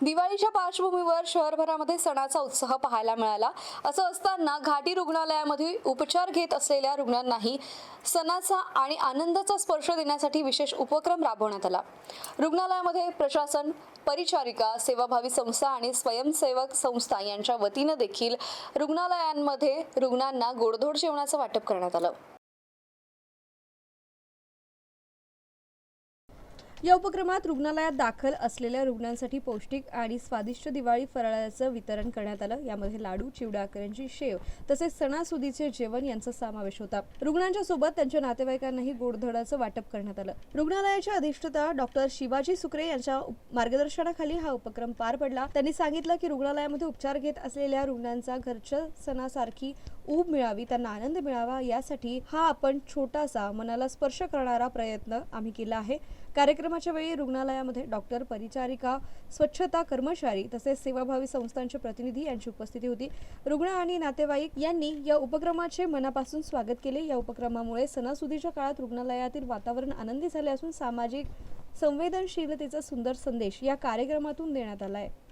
दिवाळीच्या पार्श्वभूमीवर शहरभरामध्ये सणाचा उत्साह पाहायला मिळाला. असं असताना घाटी रुग्णालयामध्ये उपचार घेत असलेल्या रुग्णांनाही सणाचा आणि आनंदाचा स्पर्श देण्यासाठी विशेष उपक्रम राबवण्यात आला. रुग्णालयामध्ये प्रशासन परिचारिका सेवाभावी संस्था आणि स्वयंसेवक संस्था यांच्या वतीनं देखील रुग्णालयांमध्ये रुग्णांना गोडधोड जेवणाचं वाटप करण्यात आलं. या उपक्रमात रुग्णालयात दाखल असलेल्या रुग्णांसाठी पौष्टिक आणि स्वादिष्ट दिवाळी फराळाचं वितरण करण्यात आलं. यामध्ये लाडू चिवडा करंजी शेव तसेच सणासुदीचे जेवण यांचा समावेश होता. रुग्णांच्या सोबत त्यांच्या नातेवाईकांनाही गोडधडाचं वाटप करण्यात आलं. रुग्णालयाच्या अधिष्ठता डॉक्टर शिवाजी सुकरे यांच्या मार्गदर्शनाखाली हा उपक्रम पार पडला. त्यांनी सांगितलं की रुग्णालयामध्ये उपचार घेत असलेल्या रुग्णांचा घरच्या सणासारखी ऊब मिळावी त्यांना आनंद मिळावा यासाठी हा आपण छोटासा मनाला स्पर्श करणारा प्रयत्न आम्ही केला आहे. कार्यक्रमाच्या वेळी रुग्णालयामध्ये डॉक्टर परिचारिका स्वच्छता कर्मचारी तसेच सेवाभावी संस्थांचे प्रतिनिधी यांची उपस्थिती होती. रुग्ण आणि नातेवाईक यांनी या उपक्रमाचे मनापासून स्वागत केले. या उपक्रमामुळे सणासुदीच्या काळात रुग्णालयातील वातावरण आनंदी झाले असून सामाजिक संवेदनशीलतेचा सुंदर संदेश या कार्यक्रमातून देण्यात आला आहे.